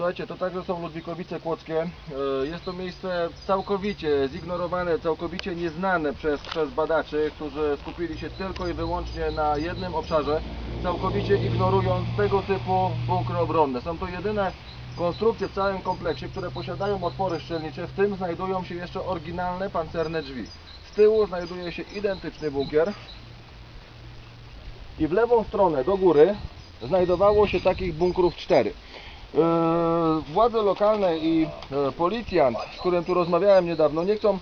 Słuchajcie, to także są Ludwikowice Kłodzkie. E, jest to miejsce całkowicie zignorowane, całkowicie nieznane przez, przez badaczy, którzy skupili się tylko i wyłącznie na jednym obszarze, całkowicie ignorując tego typu bunkry obronne. Są to jedyne konstrukcje w całym kompleksie, które posiadają otwory szczelnicze, w tym znajdują się jeszcze oryginalne pancerne drzwi. Z tyłu znajduje się identyczny bunkier i w lewą stronę do góry znajdowało się takich bunkrów 4. Władze lokalne i e, policjant, z którym tu rozmawiałem niedawno, nie chcą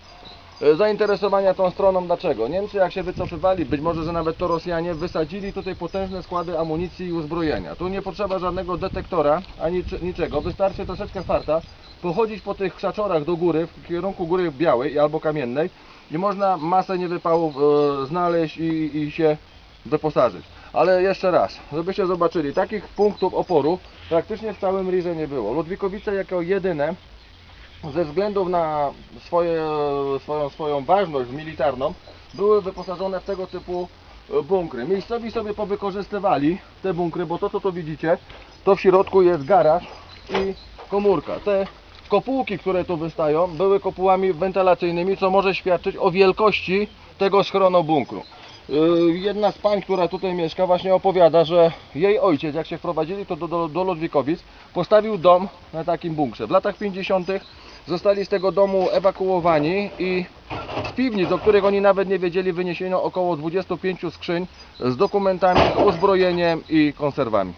e, zainteresowania tą stroną. Dlaczego? Niemcy jak się wycofywali, być może, że nawet to Rosjanie, wysadzili tutaj potężne składy amunicji i uzbrojenia. Tu nie potrzeba żadnego detektora, ani niczego. Wystarczy troszeczkę farta, pochodzić po tych krzaczorach do góry, w kierunku góry białej albo kamiennej i można masę niewypałów e, znaleźć i, i się wyposażyć. Ale jeszcze raz, żebyście zobaczyli, takich punktów oporu praktycznie w całym Rize nie było. Ludwikowice jako jedyne ze względów na swoje, swoją, swoją ważność militarną były wyposażone w tego typu e, bunkry. Miejscowi sobie powykorzystywali te bunkry, bo to co tu widzicie, to w środku jest garaż i komórka. Te kopułki, które tu wystają, były kopułami wentylacyjnymi, co może świadczyć o wielkości tego schronu bunkru. Yy, Jedna z pań, która tutaj mieszka, właśnie opowiada, że jej ojciec, jak się wprowadzili to do, do, do postawił dom na takim bunkrze. W latach 50. zostali z tego domu ewakuowani i z piwnic, o których oni nawet nie wiedzieli, wyniesiono około 25 skrzyń z dokumentami, uzbrojeniem i konserwami.